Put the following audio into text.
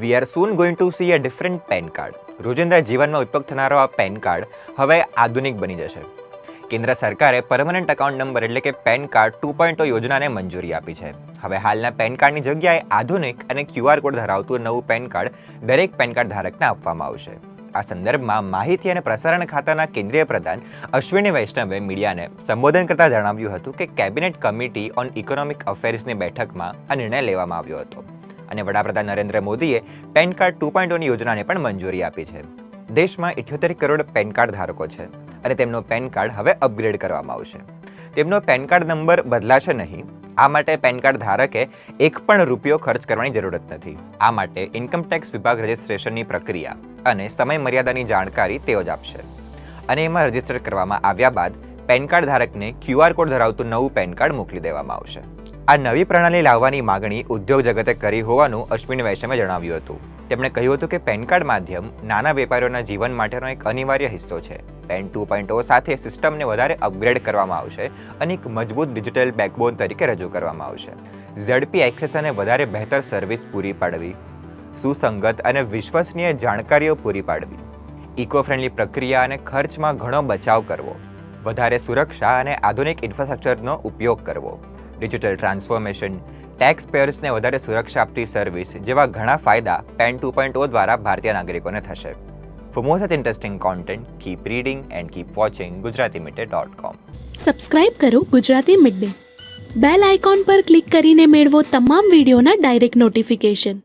We are soon going to see a different pan card રોજિંદા જીવનમાં ઉપયોગ થનારો આ પેન કાર્ડ હવે આધુનિક બની જશે. કેન્દ્ર સરકારે પરમનન્ટ એકાઉન્ટ નંબર એટલે કે પેન કાર્ડ ટુ પોઈન્ટ યોજનાને મંજૂરી આપી છે. હવે હાલના પેન કાર્ડની જગ્યાએ આધુનિક અને ક્યુઆર કોડ ધરાવતું નવું પેન કાર્ડ દરેક પેન કાર્ડ ધારકને આપવામાં આવશે. આ સંદર્ભમાં માહિતી અને પ્રસારણ ખાતાના કેન્દ્રીય પ્રધાન અશ્વિની વૈષ્ણવે મીડિયાને સંબોધન કરતા જણાવ્યું હતું કે કેબિનેટ કમિટી ઓન ઇકોનોમિક અફેર્સની બેઠકમાં આ નિર્ણય લેવામાં આવ્યો હતો. અને વડાપ્રધાન નરેન્દ્ર મોદીએ પેન કાર્ડ ટુ પોઈન્ટોની યોજનાને પણ મંજૂરી આપી છે. દેશમાં ઇઠ્યોતેર કરોડ પેન કાર્ડ ધારકો છે અને તેમનો પેન કાર્ડ હવે અપગ્રેડ કરવામાં આવશે. તેમનો પેન કાર્ડ નંબર બદલાશે નહીં. આ માટે પેન કાર્ડ ધારકે એક પણ રૂપિયો ખર્ચ કરવાની જરૂરત નથી. આ માટે ઇન્કમટેક્સ વિભાગ રજિસ્ટ્રેશનની પ્રક્રિયા અને સમય મર્યાદાની જાણકારી તેઓ જ આપશે. અને એમાં રજિસ્ટર કરવામાં આવ્યા બાદ પેન કાર્ડ ધારકને ક્યુઆર કોડ ધરાવતું નવું પેન કાર્ડ મોકલી દેવામાં આવશે. આ નવી પ્રણાલી લાવવાની માગણી ઉદ્યોગ જગતે કરી હોવાનું અશ્વિન વૈષ્ણવે જણાવ્યું હતું. તેમણે કહ્યું હતું કે પેન કાર્ડ માધ્યમ નાના વેપારીઓના જીવન માટેનો એક અનિવાર્ય હિસ્સો છે. પેન ટુ પોઈન્ટ સાથે સિસ્ટમને વધારે અપગ્રેડ કરવામાં આવશે અને એક મજબૂત ડિજિટલ બેકબોન તરીકે રજૂ કરવામાં આવશે. ઝડપી એક્સેસ અને વધારે બહેતર સર્વિસ પૂરી પાડવી, સુસંગત અને વિશ્વસનીય જાણકારીઓ પૂરી પાડવી ઇકો ફ્રેન્ડલી પ્રક્રિયા અને ખર્ચમાં ઘણો બચાવ કરવો, વધારે સુરક્ષા અને આધુનિક ઇન્ફ્રાસ્ટ્રક્ચરનો ઉપયોગ કરવો. ડિજિટલ ટ્રાન્સફોર્મેશન ટેક્સ પેયર્સને વધારે સુરક્ષા આપતી સર્વિસ જેવા ઘણા ફાયદા પેન ટુ પોઈન્ટ ઓ દ્વારા ભારતીય નાગરિકોને થશે. For more such interesting content keep reading and keep watching Gujarati midday dot com subscribe કરો Gujarati mid day bell icon પર ક્લિક કરીને મેળવો તમામ વિડીયોના ડાયરેક્ટ નોટિફિકેશન